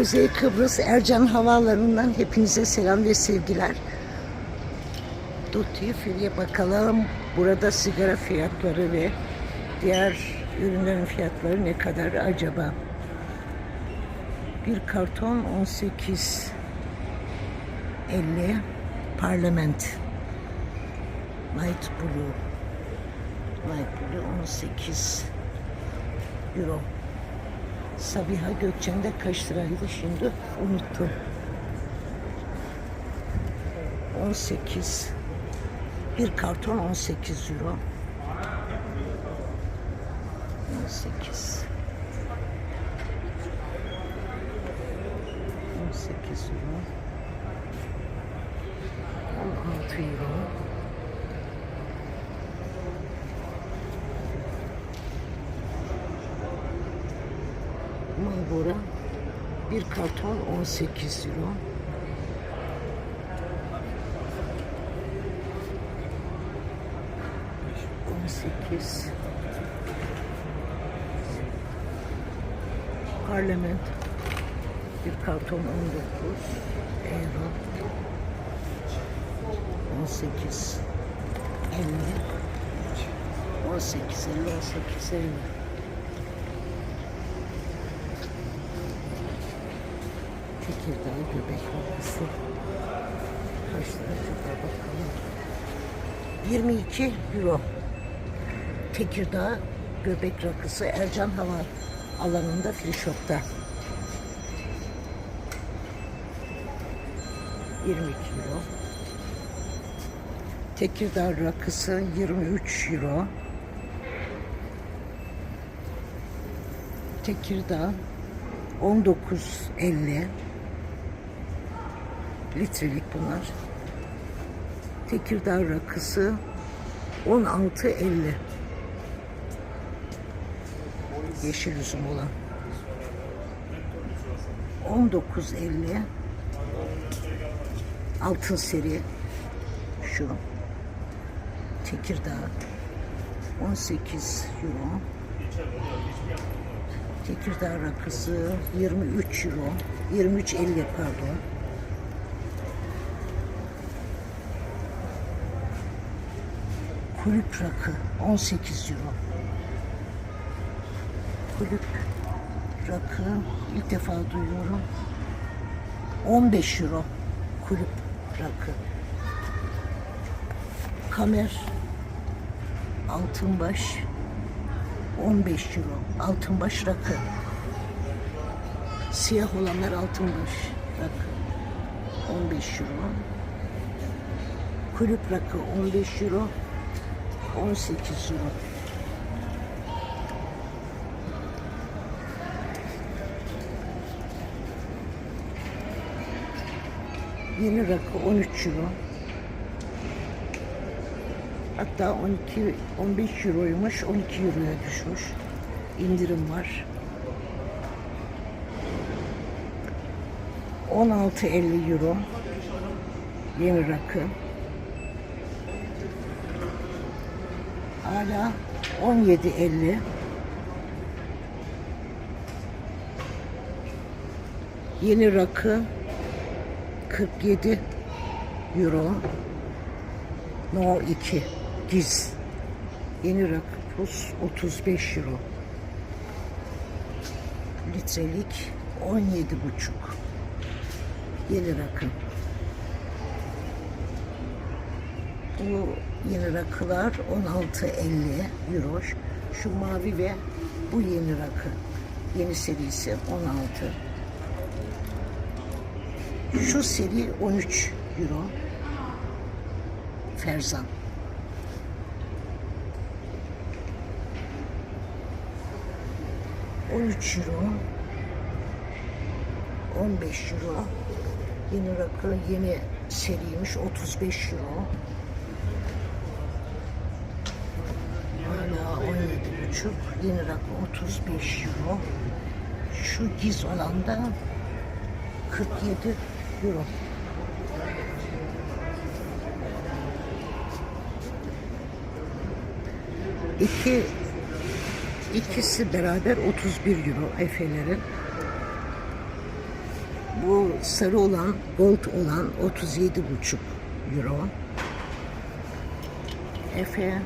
Kuzey Kıbrıs Ercan Havaalanı'ndan hepinize selam ve sevgiler. Duty Free'ye bakalım. Burada sigara fiyatları ve diğer ürünlerin fiyatları ne kadar acaba? Bir karton 18 50 Parlament Light Blue Light Blue 18 Euro Sabiha Gökçen'de kaç liraydı şimdi unuttum. 18 bir karton 18 euro. 18 18 euro. 16 euro. Marlboro bir karton 18 euro. On sekiz. Parlament bir karton 19 euro. 18 50 18 50 18 50 Tekirdağ göbek noktası. Kaç lira şurada bakalım. 22 euro. Tekirdağ göbek rakısı Ercan Hava alanında free shop'ta. 22 euro. Tekirdağ rakısı 23 euro. Tekirdağ 19.50 litrelik bunlar. Tekirdağ rakısı 16.50 yeşil üzüm olan. 19.50 altın seri. Şu. Tekirdağ. 18 euro. Tekirdağ rakısı 23 euro. 23.50 pardon Kulüp rakı 18 euro. Kulüp rakı ilk defa duyuyorum. 15 euro kulüp rakı. Kamer Altınbaş 15 euro. Altınbaş rakı. Siyah olanlar altınbaş rakı. 15 euro. Kulüp rakı 15 euro. 18 euro. Yeni rakı 13 euro. Hatta 12 15 euroymuş 12 euroya düşmüş. İndirim var. 16.50 euro. Yeni rakı. Hala 17.50. Yeni rakı 47 euro. No 2 giz. Yeni rakı pus 35 euro. Litrelik 17 buçuk. Yeni rakı. Bu yeni rakılar 16.50 euro. Şu mavi ve bu yeni rakı. Yeni serisi 16. Şu seri 13 euro. Ferzan. On üç euro. 15 euro. Yeni rakı yeni seriymiş 35 euro. Hala 17 buçuk. Yeni rakı 35 euro. Şu giz olan da 47 euro. İki ikisi beraber 31 euro Efe'lerin. Bu sarı olan, gold olan 37,5 euro. Efe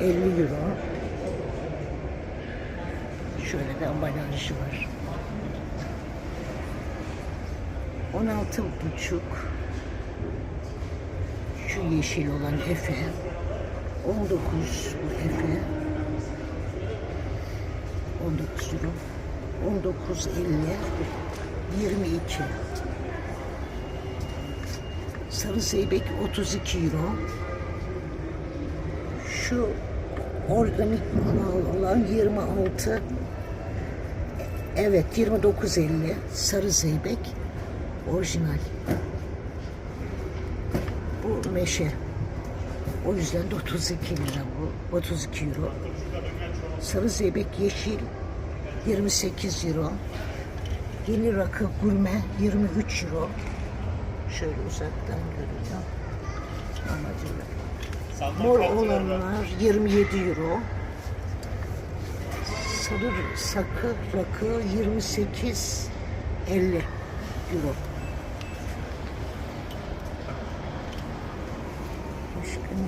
50 euro. Şöyle de ambalajı var. 16 buçuk. Şu yeşil olan Efe. 19 bu Efe. 19 euro. 19.50 22 Sarı zeybek 32 euro. Şu organik olan 26 Evet 29.50 sarı zeybek orijinal. Bu meşe. O yüzden de 32 lira bu. 32 euro. Sarı zeybek yeşil 28 euro. Yeni rakı gurme 23 euro. Şöyle uzaktan görüyorum. Amacıyla. Mor olanlar 27 euro. Sarı sakı rakı 28 50 euro. Başka ne?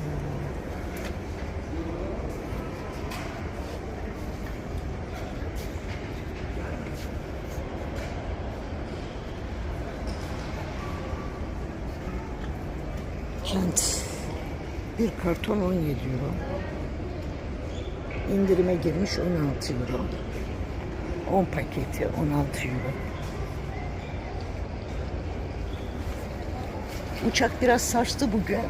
Kent. Bir karton 17 euro. İndirime girmiş 16 euro. 10 paketi 16 euro. Uçak biraz saçtı bugün.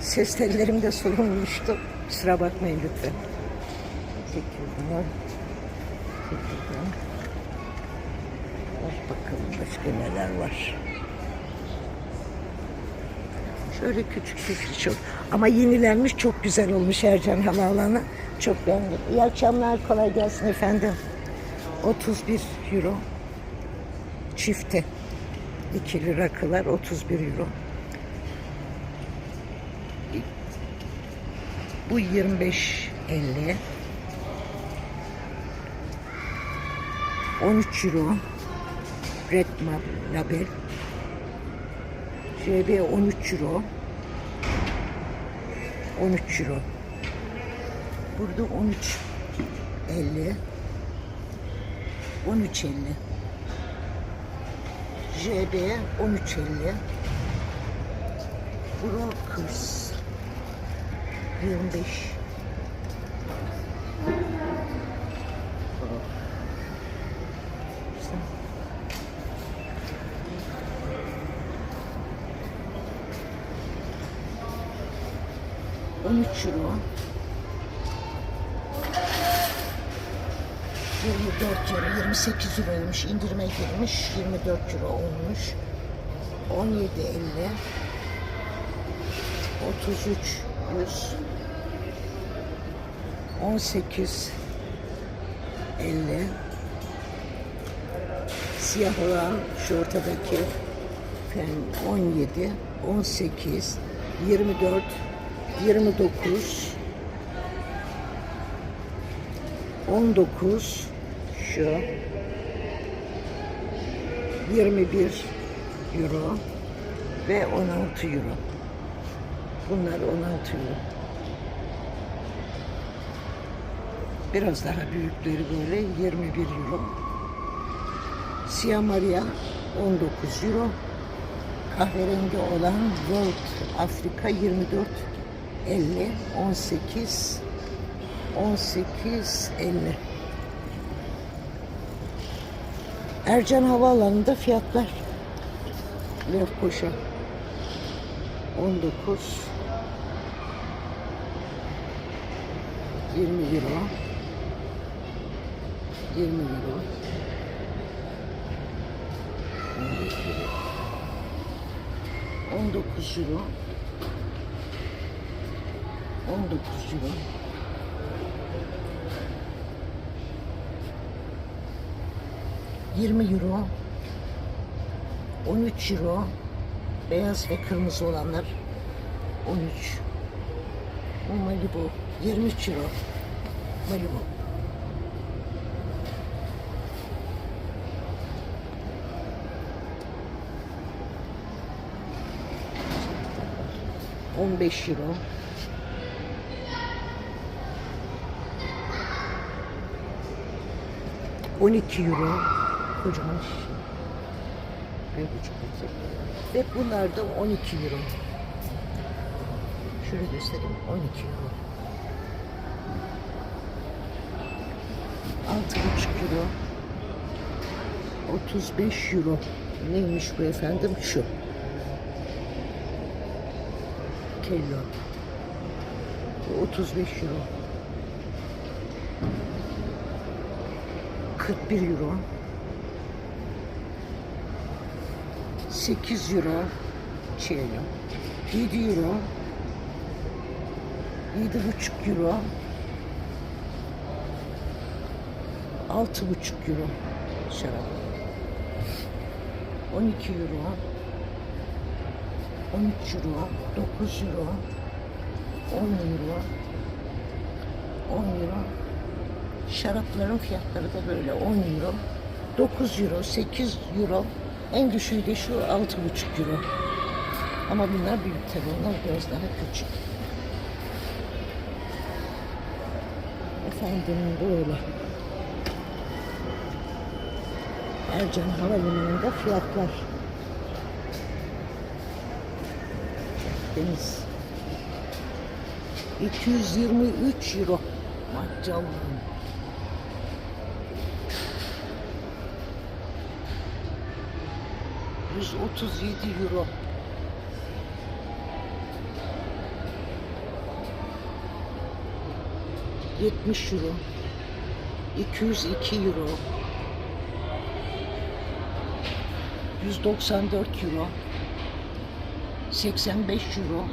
Ses tellerim de sorulmuştu. Kusura bakmayın lütfen. Teşekkürler. Teşekkürler. Bak bakalım başka neler var. Şöyle küçük küçük çok. Ama yenilenmiş çok güzel olmuş Ercan Havaalanı. Çok beğendim. İyi akşamlar kolay gelsin efendim. 31 euro. Çifte. İkili rakılar 31 euro. Bu 25 50. 13 euro. Red Label. JB 13 euro. 13 euro. Burada 13 50. 13 50. JB 13 50. Brokers 25. On üç euro. 24 euro, 28 euroymuş. indirime girmiş. 24 euro olmuş. 17.50 33 100 18 50 Siyah olan şu ortadaki fen 17 18 24 29 19 şu 21 euro ve 16 euro. Bunlar 16 euro. Biraz daha büyükleri böyle 21 euro. Siyah Maria 19 euro. Kahverengi olan World Afrika 24 50 18 18 50 Ercan Havaalanı'nda fiyatlar. Lefkoşa 19 20 euro 20 euro. 15 euro. 19 euro 19 euro. Yirmi euro, 13 euro, beyaz ve kırmızı olanlar 13. Bu Malibu 23 euro. Malibu. On beş euro. On iki euro. Kocaman iş. Bir buçuk. Ve bunlar da 12 euro. Şöyle göstereyim. 12 euro. Altı buçuk euro. 35 euro. Neymiş bu efendim? Şu. Kello. Bu 35 euro. 41 euro. 8 euro. Çeylo. 7 euro. 7,5 euro. 6,5 euro şarap. 12 euro. 13 euro. 9 euro. 10 euro. 10 euro. Şarapların fiyatları da böyle 10 euro. 9 euro, 8 euro. En düşüğü de şu 6,5 euro. Ama bunlar büyük tabii, onlar biraz daha küçük. Efendim böyle. Ercan Havalimanı'nda fiyatlar. Deniz. 223 euro. Maşallah. Yüz otuz yedi euro. Yetmiş euro. İki yüz iki euro. 194 euro, 85 euro,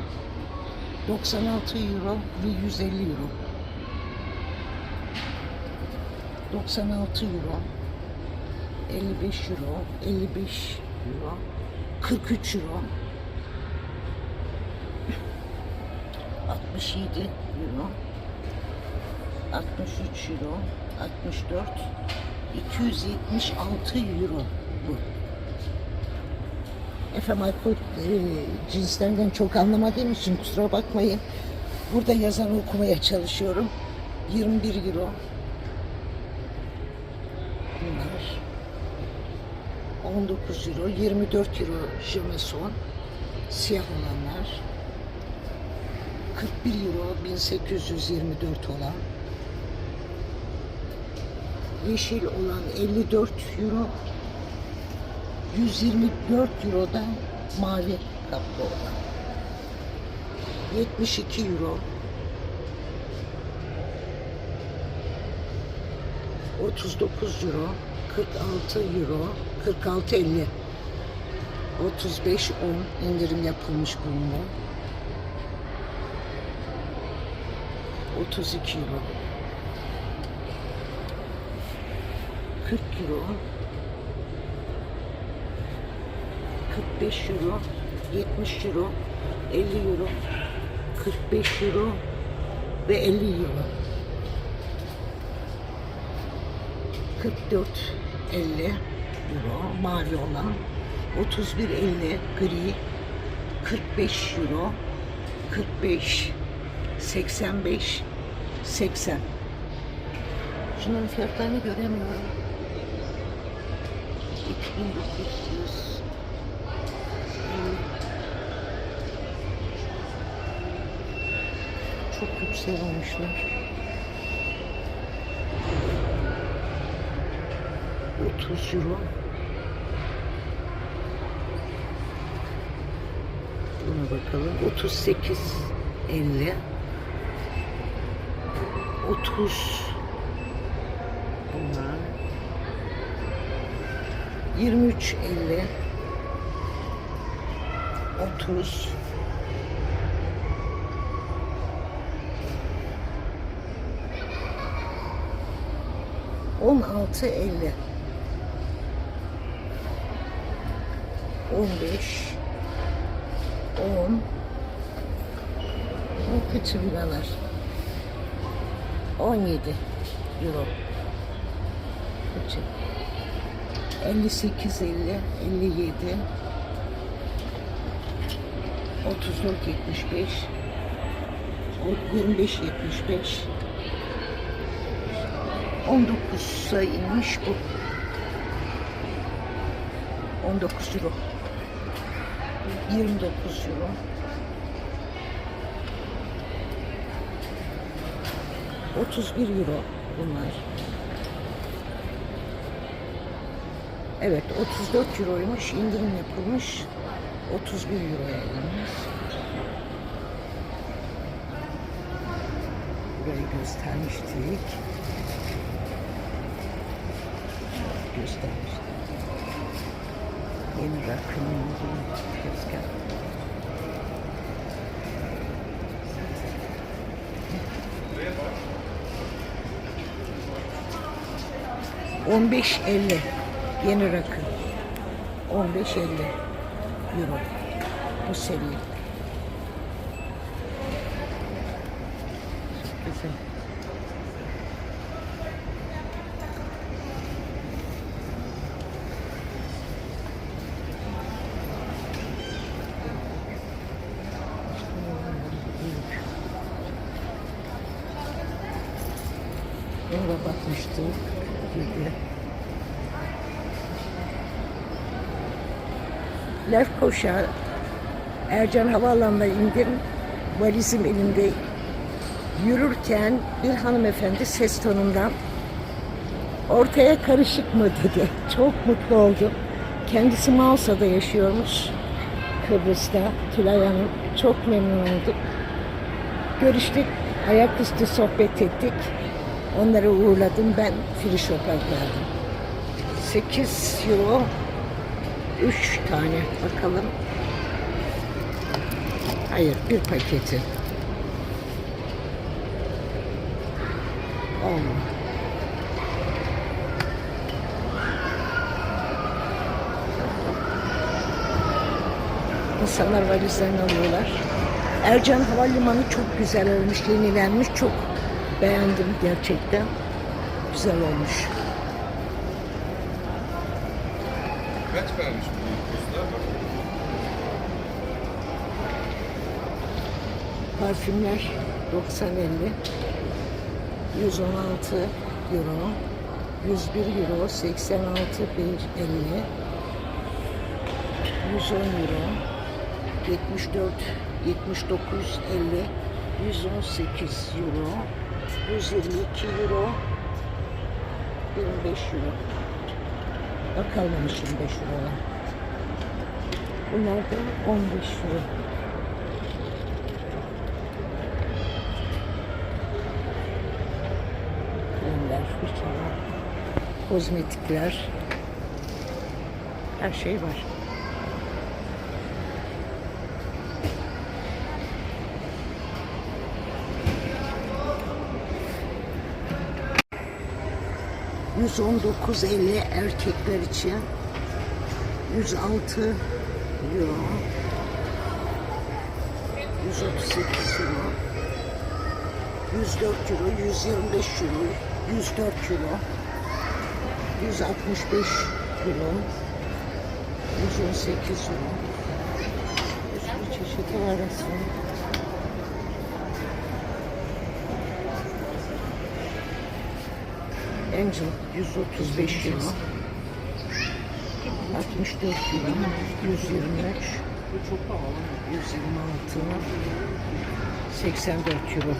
96 euro ve 150 euro. 96 euro, 55 euro, 55 euro, 43 euro, 67 euro, 63 euro, 64, 276 euro bu. Efendim alkol e, cinslerinden çok anlamadığım için kusura bakmayın. Burada yazan okumaya çalışıyorum. 21 euro. Bunlar. 19 euro, 24 euro Jameson. Siyah olanlar. 41 euro, 1824 olan. Yeşil olan 54 euro. 124 Euro'da mavi kaplı olan. 72 Euro. 39 Euro. 46 Euro. 46.50. 35 10 indirim yapılmış bulunuyor. 32 Euro. 40 Euro. 45 euro, 70 euro, 50 euro, 45 euro ve 50 euro. 44 50 euro mavi olan, 31 50 gri, 45 euro, 45 85 80. Şunların fiyatlarını göremiyorum. 2900 çok yüksek olmuşlar. 30 euro. Bakalım. 38 50 30 bunlar. 23 50 30 16 50 15 10 Bu kötü biralar 17 euro. Kötü 58 50 57 34.75 o 25.75 19'a inmiş bu. 19 euro 29 euro Otuz bir euro bunlar. Evet 34 euroymuş indirim yapılmış 31 euroya gelmiş. Burayı göstermiştik. Göstermiştik. Yeni rakım tezgah. On beş elli yeni rakı. 15.50 euro bu seri. Çok güzel. Orada bakmıştık. Gibi. Lefkoşa Ercan Havaalanı'na indim. Valizim elimde. Yürürken bir hanımefendi ses tonundan ortaya karışık mı dedi. Çok mutlu oldum. Kendisi Malsa'da yaşıyormuş. Kıbrıs'ta Tülay Hanım. Çok memnun oldum. Görüştük. Ayaküstü sohbet ettik. Onları uğurladım. Ben free shop'a geldim. 8 euro Üç tane bakalım. Hayır bir paketi. On. İnsanlar valizlerini alıyorlar. Ercan Havalimanı çok güzel olmuş, yenilenmiş. Çok beğendim gerçekten. Güzel olmuş. Kaç vermiş bu kurslar? Parfümler 90 50 116 euro 101 euro 86 1 50 110 euro 74 79 50 118 euro 122 euro. 25 euro. Bakalım 25 euro Bunlar da 15 euro. Kremler, fırçalar, kozmetikler, her şey var. %19.50 erkekler için. 106 euro. 138 euro 104 euro, 125 euro, 104 euro, 165 euro, 118 euro. Bir çeşidi var. Angel 135 euro. 64 euro, 123, 126, 84 euro.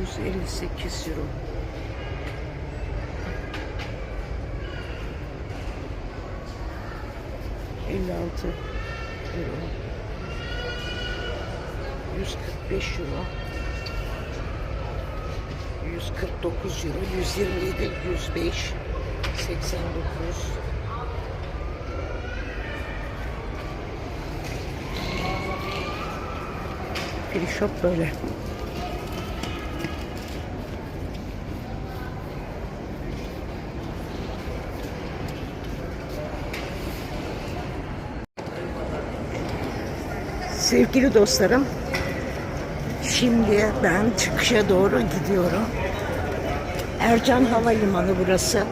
Yüz elli sekiz euro. Elli altı euro. Yüz kırk beş euro. Yüz kırk dokuz euro. Yüz yirmi yedi, yüz beş, seksen dokuz. Free shop böyle. Sevgili dostlarım, şimdi ben çıkışa doğru gidiyorum. Ercan Havalimanı burası.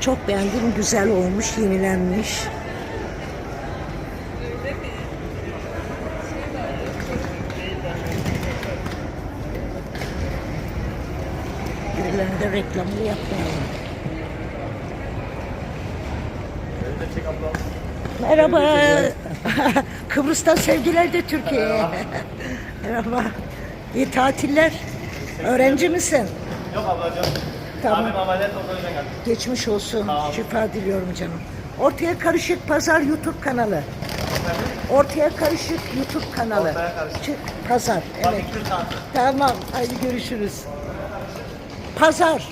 Çok beğendim. Güzel olmuş, yenilenmiş. Birilerinde reklamını yapmayalım. Merhaba. Kıbrıs'tan sevgiler de Türkiye'ye. Merhaba. İyi tatiller. Öğrenci misin? Yok ablacığım. Tamam. Abim ameliyat oldu geldim. Geçmiş olsun. Şifa diliyorum canım. Ortaya Karışık Pazar YouTube kanalı. Ortaya Karışık YouTube kanalı. Ortaya Karışık. Çık, Pazar. Evet. Tamam. Hadi görüşürüz. Pazar.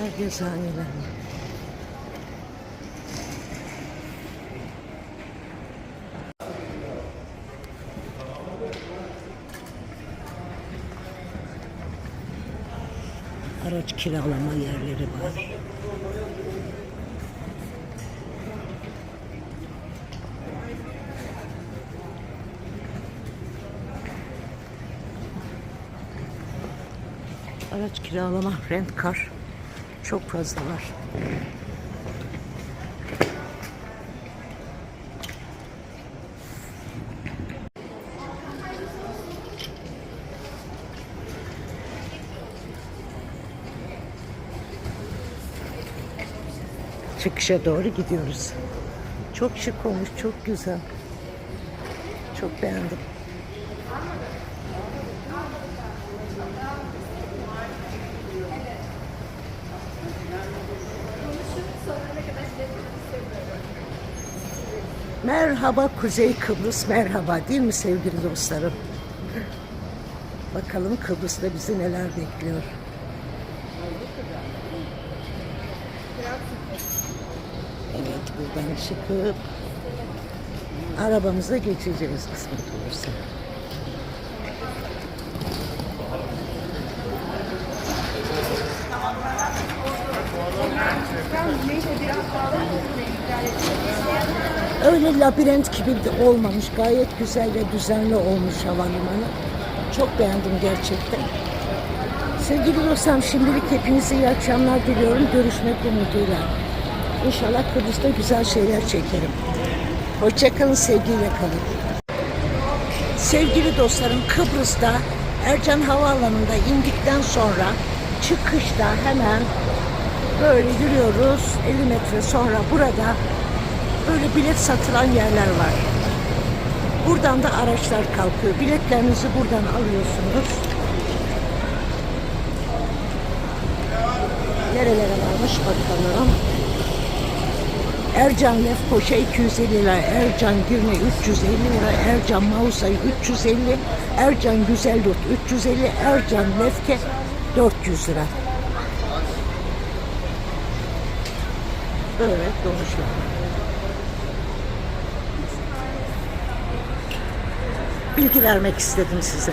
Herkes haneler. Araç kiralama yerleri var. Araç kiralama, rent car çok fazla var. Çıkışa doğru gidiyoruz. Çok şık olmuş, çok güzel. Çok beğendim. Merhaba Kuzey Kıbrıs, merhaba değil mi sevgili dostlarım? Bakalım Kıbrıs'ta bizi neler bekliyor. Evet buradan çıkıp arabamıza geçeceğiz kısmet olursa. Öyle labirent gibi de olmamış. Gayet güzel ve düzenli olmuş havalimanı. Çok beğendim gerçekten. Sevgili dostlarım şimdilik hepinize iyi akşamlar diliyorum. Görüşmek umuduyla. İnşallah Kıbrıs'ta güzel şeyler çekerim. Hoşçakalın, sevgiyle kalın. Sevgili dostlarım Kıbrıs'ta Ercan Havaalanı'nda indikten sonra çıkışta hemen böyle yürüyoruz 50 metre sonra burada böyle bilet satılan yerler var. Buradan da araçlar kalkıyor. Biletlerinizi buradan alıyorsunuz. Nerelere varmış bakalım. Ercan Lefkoşa 250 lira, Ercan Girne 350 lira, Ercan Mausa'yı 350, Ercan Güzellut 350, Ercan Lefke 400 lira. Böyle dolmuşlar. Bilgi vermek istedim size.